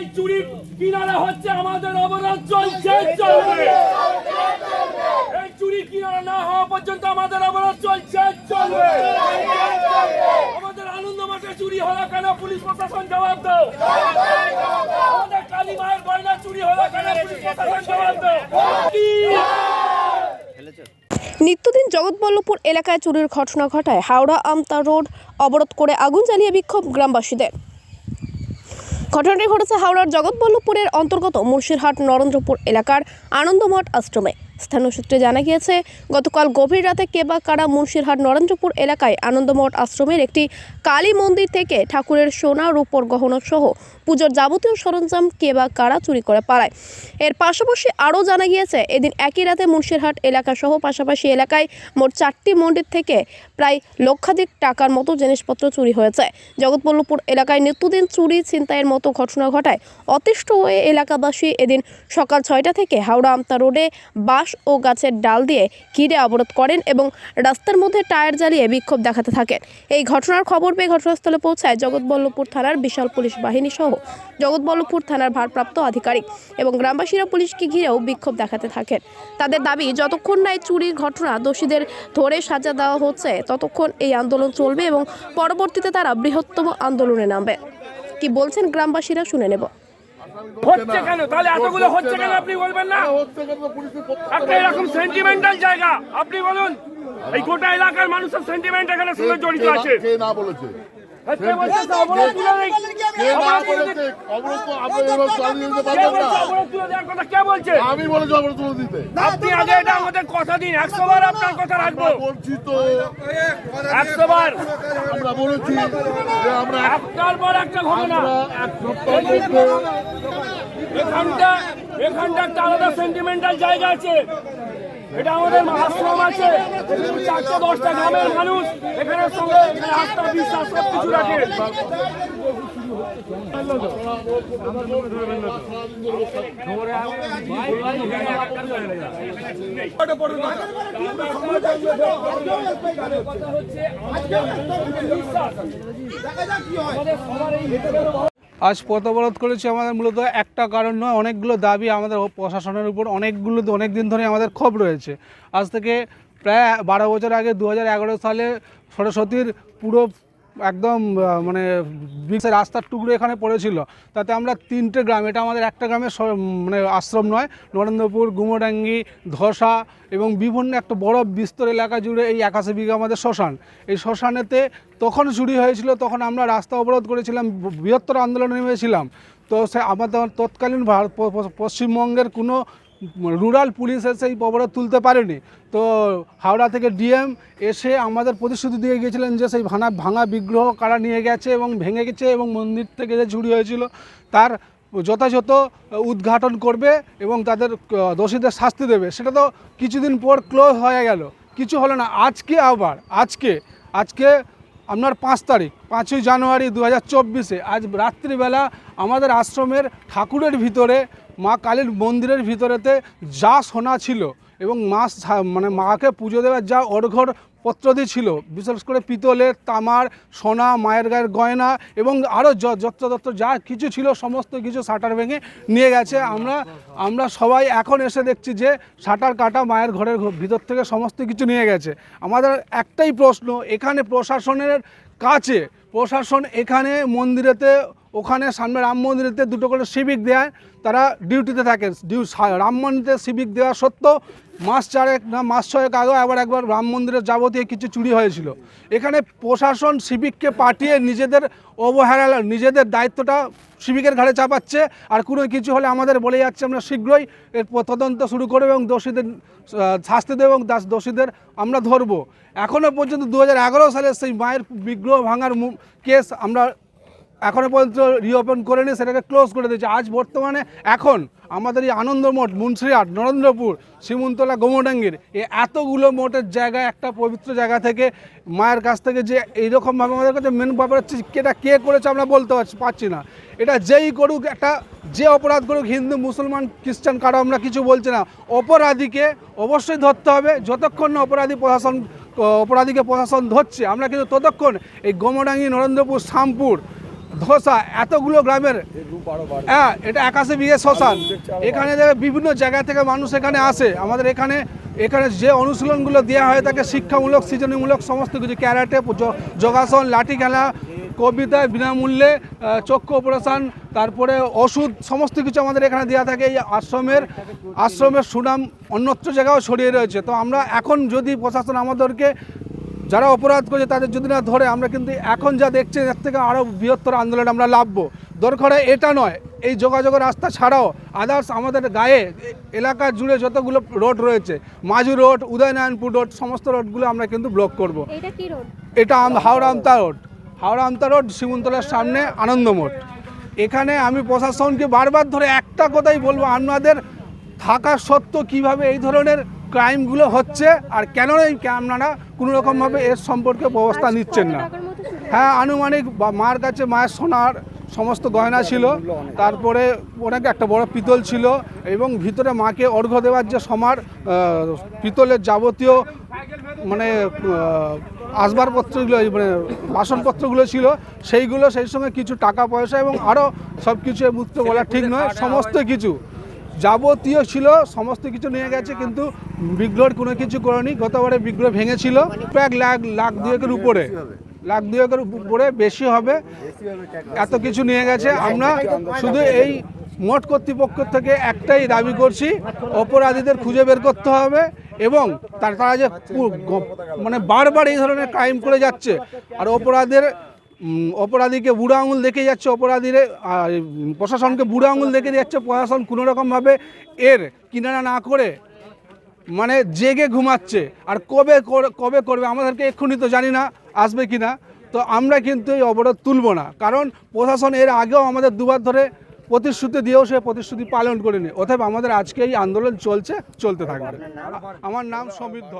এই চুরি কিনারা হচ্ছে আমাদের অবরোধ চলছে চলবে। এই চুরি কিনারা না হওয়া পর্যন্ত আমাদের অবরোধ চলছে চলবে। আমাদের আনন্দ মাঠে চুরি হলো কেন? পুলিশ প্রশাসন জবাব দাও। আমাদের কালী মায়ের গয়না চুরি হলো কেন? পুলিশ প্রশাসন জবাব দাও। নিত্যদিন জগৎবল্লভপুর এলাকায় চুরির ঘটনা ঘটায় হাওড়া আমতা রোড অবরোধ করে আগুন জ্বালিয়ে বিক্ষোভ গ্রামবাসীদের। ঘটনাটি ঘটেছে হাওড়ার জগৎবল্লভপুরের অন্তর্গত মুর্শিরহাট নরেন্দ্রপুর এলাকার আনন্দমঠ আশ্রমে। স্থানীয় সূত্রে জানা গিয়েছে, গতকাল গভীর রাতে কেবাকাড়া মুন্সিরহাট নরেন্দ্রপুর এলাকায় আনন্দমঠ আশ্রমের একটি কালী মন্দির থেকে ঠাকুরের সোনা, রূপর গহনা সহ পুজোর যাবতীয় সরঞ্জাম কেবা কারা চুরি করে পালায়। এর পাশাপাশি আরও জানা গিয়েছে, এদিন একই রাতে মুন্সিরহাট এলাকা সহ পাশাপাশি এলাকায় মোট চারটি মন্দির থেকে প্রায় লক্ষাধিক টাকার মতো জিনিসপত্র চুরি হয়েছে। জগৎবল্লভপুর এলাকায় নিত্যদিন চুরি, ছিনতাইয়ের মতো ঘটনা ঘটায়। অতিষ্ঠ হয়ে এলাকাবাসী এদিন সকাল ছয়টা থেকে হাওড়া আমতা রোডে বাঁশ ও গাছের ডাল দিয়ে ঘিরে অবরোধ করেন এবং রাস্তার মধ্যে টায়ার জ্বালিয়ে বিক্ষোভ দেখাতে থাকেন। এই ঘটনার খবর পেয়ে ঘটনাস্থলে পৌঁছায় জগৎবল্লভপুর থানার বিশাল পুলিশ বাহিনী সহ জগৎবল্লভপুর থানার ভারপ্রাপ্ত আধিকারিক এবং গ্রামবাসীরা পুলিশকে ঘিরেও বিক্ষোভ দেখাতে থাকেন। তাদের দাবি, যতক্ষণ না এই চুরির ঘটনা দোষীদের ধরে সাজা দেওয়া হচ্ছে, ততক্ষণ এই আন্দোলন চলবে এবং পরবর্তীতে তারা বৃহত্তম আন্দোলনে নামবে। কি বলছেন গ্রামবাসীরা শুনে নেব। হচ্ছে কেন? তাহলে এতগুলো হচ্ছে কেন আপনি বলবেন না? একটা এরকম সেন্টিমেন্টাল জায়গা। আপনি বলুন এই গোটা এলাকার মানুষের সেন্টিমেন্ট এখানে সঙ্গে জড়িত আছে? কে না বলেছে? আমি বলেছি অবরোধ তুলে দিতে। আপনি আগে এটা আমাদের কথা দিন। একশো বার আপনার কথা রাখব। আমরা বলছি তো। একশো বার। আমরা বলেছি যে একটার পর একটা ঘটনা। এখানটা এখানটা একটা আলাদা সেন্টিমেন্টাল জায়গা আছে। এটা আমাদের আশ্রম আছে। চারশো দশটা গ্রামের মানুষ এখানে সঙ্গে আস্থা বিশ্বাস সব কিছু রাখে আজ পথ অবরোধ করেছি আমাদের মূলত একটা কারণ নয়, অনেকগুলো দাবি আমাদের প্রশাসনের উপর, অনেকগুলো অনেক দিন ধরে আমাদের ক্ষোভ রয়েছে। আজ থেকে প্রায় বারো বছর আগে দু হাজার এগারো সালে সরস্বতীর পুরো একদম মানে রাস্তার টুকরো এখানে পড়েছিল। তাতে আমরা তিনটে গ্রাম, এটা আমাদের একটা গ্রামের মানে আশ্রম নয়, নরেন্দ্রপুর, গুমোডাঙ্গি, ধসা এবং বিভিন্ন একটা বড় বিস্তর এলাকা জুড়ে এই একাশি বিঘা আমাদের শ্মশান। এই শ্মশানেতে তখন চুরি হয়েছিল, তখন আমরা রাস্তা অবরোধ করেছিলাম, বৃহত্তর আন্দোলনে নেমেছিলাম। তো সে আমাদের তৎকালীন ভারত পশ্চিমবঙ্গের কোনো রুরাল পুলিশ এসে এই অবরোধ তুলতে পারেনি। তো হাওড়া থেকে ডিএম এসে আমাদের প্রতিশ্রুতি দিয়ে গিয়েছিলেন যে সেই ভাঙা ভাঙা বিগ্রহ কারা নিয়ে গেছে এবং ভেঙে গেছে এবং মন্দির থেকে যে চুরি হয়েছিল, তার যথাযথ উদ্ঘাটন করবে এবং তাদের দোষীদের শাস্তি দেবে। সেটা তো কিছুদিন পর ক্লোজ হয়ে গেল। কিছু হলো না। আজকে আবার, আজকে আজকে আপনার পাঁচ তারিখ, পাঁচই জানুয়ারি দু হাজার আজ রাত্রিবেলা আমাদের আশ্রমের ঠাকুরের ভিতরে, মা কালীর মন্দিরের ভিতরেতে যা সোনা ছিল এবং মা মানে মাকে পুজো দেওয়ার যা অর্ঘর পত্রদি ছিল, বিশেষ করে পিতলের তামার, সোনা, মায়ের গায়ের গয়না এবং আরও যত্রতত্র যা কিছু ছিল, সমস্ত কিছু শাটার ভেঙে নিয়ে গেছে। আমরা আমরা সবাই এখন এসে দেখছি যে শাটার কাটা মায়ের ঘরের ভিতর থেকে সমস্ত কিছু নিয়ে গেছে। আমাদের একটাই প্রশ্ন, এখানে প্রশাসনের কাছে, প্রশাসন এখানে মন্দিরেতে ওখানে সামনে রাম মন্দিরেতে দুটো করে সিভিক দেয়, তারা ডিউটিতে থাকে। ডিউ রাম মন্দিরে সিভিক দেওয়া সত্ত্বেও মাস চারেক না, মাস ছয়েক আগেও আবার একবার রাম মন্দিরের যাবতীয় কিছু চুরি হয়েছিল। এখানে প্রশাসন সিভিককে পাঠিয়ে নিজেদের অবহেলা নিজেদের দায়িত্বটা সিভিকের ঘাড়ে চাপাচ্ছে, আর কোনো কিছু হলে আমাদের বলে যাচ্ছে আমরা শীঘ্রই এর তদন্ত শুরু করব এবং দোষীদের শাস্তি দেবো এবং দোষীদের আমরা ধরবো। এখনও পর্যন্ত দু হাজার এগারো সালে সেই মায়ের বিগ্রহ ভাঙার কেস আমরা এখনও পর্যন্ত রিওপেন করে নিয়ে সেটাকে ক্লোজ করে দিয়েছে। আজ বর্তমানে এখন আমাদের এই আনন্দমঠ, মুন্সিরহাট, নরেন্দ্রপুর শিমুনতলা গোমডাঙ্গির এই এতগুলো মোটের জায়গা একটা পবিত্র জায়গা থেকে মায়ের কাছ থেকে যে এইরকমভাবে আমাদের কাছে মেন ব্যাপার হচ্ছে এটা কে করেছে আমরা বলতে পারছি পারছি না। এটা যেই করুক, একটা যে অপরাধ করুক, হিন্দু, মুসলমান, খ্রিস্টান, কারও আমরা কিছু বলছি না। অপরাধীকে অবশ্যই ধরতে হবে। যতক্ষণ না অপরাধী প্রশাসন, অপরাধীকে প্রশাসন ধরছে, আমরা কিন্তু ততক্ষণ এই গোমডাঙ্গি, নরেন্দ্রপুর শামপুর ধোসা, এতগুলো গ্রামের হ্যাঁ এটা একাশি বিঘে শ্মশান। এখানে বিভিন্ন জায়গা থেকে মানুষ এখানে আসে, আমাদের এখানে এখানে যে অনুশীলনগুলো দেওয়া হয়, তাকে শিক্ষামূলক, সৃজনীমূলক সমস্ত কিছু, ক্যারাটে যোগাসন, লাঠি খেলা, কবিতা, বিনামূল্যে চক্ষু অপারেশন, তারপরে ওষুধ, সমস্ত কিছু আমাদের এখানে দেওয়া থাকে। এই আশ্রমের আশ্রমের সুনাম অন্যত্র জায়গাও ছড়িয়ে রয়েছে। তো আমরা এখন যদি প্রশাসন আমাদেরকে যারা অপরাধ করছে তাদের যদি না ধরে আমরা কিন্তু এখন যা দেখছি এর থেকে আরও বৃহত্তর আন্দোলন আমরা লাভব। দরকার এটা নয় এই যোগাযোগের রাস্তা ছাড়াও আদার্স আমাদের গায়ে এলাকা জুড়ে যতগুলো রোড রয়েছে মাঝু রোড উদয়নারায়ণপুর রোড সমস্ত রোডগুলো আমরা কিন্তু ব্লক করব। এটা হাওড়া আমতা রোড হাওড়া আমতা রোড শিমুনতলার সামনে আনন্দমোট এখানে আমি প্রশাসনকে বারবার ধরে একটা কথাই বলব আপনাদের থাকা সত্ত্বেও কীভাবে এই ধরনের ক্রাইমগুলো হচ্ছে আর কেন এই আপনারা কোনো রকমভাবে এর সম্পর্কে ব্যবস্থা নিচ্ছেন না। হ্যাঁ আনুমানিক বা- মার কাছে মায়ের সোনার সমস্ত গয়না ছিল তারপরে অনেক একটা বড় পিতল ছিল এবং ভিতরে মাকে অর্ঘ্য দেওয়ার যে সমার পিতলের যাবতীয় মানে আসবাবপত্রগুলো মানে বাসনপত্রগুলো ছিল সেইগুলো সেই সঙ্গে কিছু টাকা পয়সা এবং আরও সব কিছু এই মুহূর্তে বলা ঠিক নয় সমস্ত কিছু। যাবতীয় ছিল, সমস্ত কিছু নিয়ে গেছে, কিন্তু বিগ্রহের কোনো কিছু করেনি। গতবারে বিগ্রহ ভেঙেছিল। প্রায় লাখ লাখ দুয়েকের উপরে। লাখ দুয়েকের উপরে বেশি হবে। এত কিছু নিয়ে গেছে। আমরা শুধু এই মোট কর্তৃপক্ষ থেকে একটাই দাবি করছি, অপরাধীদের খুঁজে বের করতে হবে এবং তার যে মানে বারবার এই ধরনের ক্রাইম করে যাচ্ছে। আর অপরাধের অপরাধীকে বুড়ো আঙুল দেখে যাচ্ছে অপরাধীরে আর, প্রশাসনকে বুড়ো আঙুল দেখে যাচ্ছে প্রশাসন কোনো রকমভাবে এর কিনারা না করে মানে জেগে ঘুমাচ্ছে। আর কবে কবে করবে আমাদেরকে এক্ষুনি তো জানি না আসবে কি না তো আমরা কিন্তু এই অবরোধ তুলব না। কারণ প্রশাসন এর আগেও আমাদের দুবার ধরে প্রতিশ্রুতি দিয়েও সে প্রতিশ্রুতি পালন করেনি। অতএব আমাদের আজকে এই আন্দোলন চলছে চলতে থাকবে। আমার নাম সমৃদ্ধ।